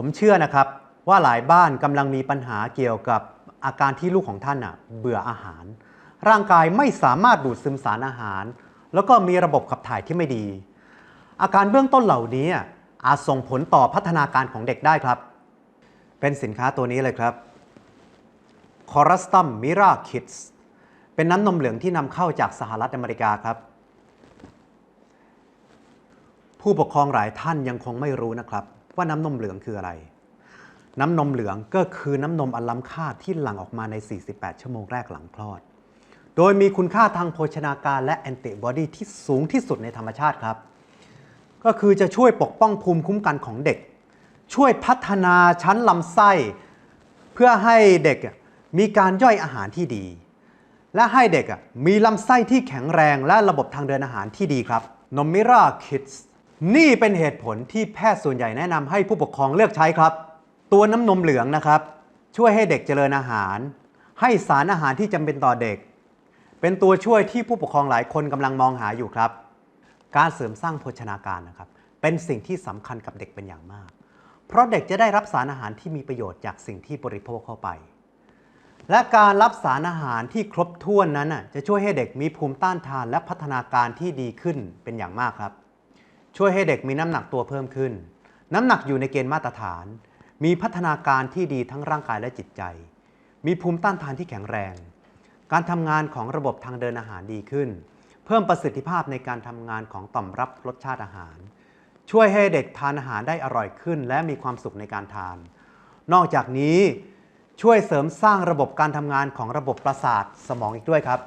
ผมเชื่อนะครับว่าหลายบ้านกำลังมีปัญหาเกี่ยวกับอาการที่ลูกของท่านอะเบื่ออาหาร ร่างกายไม่สามารถดูดซึมสารอาหาร แล้วก็มีระบบขับถ่ายที่ไม่ดี อาการเบื้องต้นเหล่านี้อาจส่งผลต่อพัฒนาการของเด็กได้ครับ เป็นสินค้าตัวนี้เลยครับ c o r a s t u m Mira Kids เป็นน้ำนมเหลืองที่นำเข้าจากสหรัฐอเมริกาครับ ผู้ปกครองหลายท่านยังคงไม่รู้นะครับ ว่าน้ำนมเหลืองคืออะไร น้ำนมเหลืองก็คือน้ำนมอันล้ำค่าที่หลั่งออกมาใน 48 ชั่วโมงแรกหลังคลอด โดยมีคุณค่าทางโภชนาการและแอนติบอดีที่สูงที่สุดในธรรมชาติครับ ก็คือจะช่วยปกป้องภูมิคุ้มกันของเด็ก ช่วยพัฒนาชั้นลำไส้ เพื่อให้เด็กมีการย่อยอาหารที่ดี และให้เด็กมีลำไส้ที่แข็งแรงและระบบทางเดินอาหารที่ดีครับนมมิราคิดส์ นี่เป็นเหตุผลที่แพทย์ส่วนใหญ่แนะนำให้ผู้ปกครองเลือกใช้ครับ ตัวน้ำนมเหลืองนะครับ ช่วยให้เด็กเจริญอาหาร ให้สารอาหารที่จำเป็นต่อเด็ก เป็นตัวช่วยที่ผู้ปกครองหลายคนกำลังมองหาอยู่ครับ การเสริมสร้างโภชนาการนะครับ เป็นสิ่งที่สำคัญกับเด็กเป็นอย่างมาก เพราะเด็กจะได้รับสารอาหารที่มีประโยชน์จากสิ่งที่บริโภคเข้าไป และการรับสารอาหารที่ครบถ้วนนั้นจะช่วยให้เด็กมีภูมิต้านทานและพัฒนาการที่ดีขึ้นเป็นอย่างมากครับ ช่วยให้เด็กมีน้ำหนักตัวเพิ่มขึ้น น้ำหนักอยู่ในเกณฑ์มาตรฐาน มีพัฒนาการที่ดีทั้งร่างกายและจิตใจ มีภูมิต้านทานที่แข็งแรง การทำงานของระบบทางเดินอาหารดีขึ้น เพิ่มประสิทธิภาพในการทำงานของต่อมรับรสชาติอาหาร ช่วยให้เด็กทานอาหารได้อร่อยขึ้น และมีความสุขในการทาน นอกจากนี้ช่วยเสริมสร้างระบบการทำงานของระบบประสาทสมองอีกด้วยครับ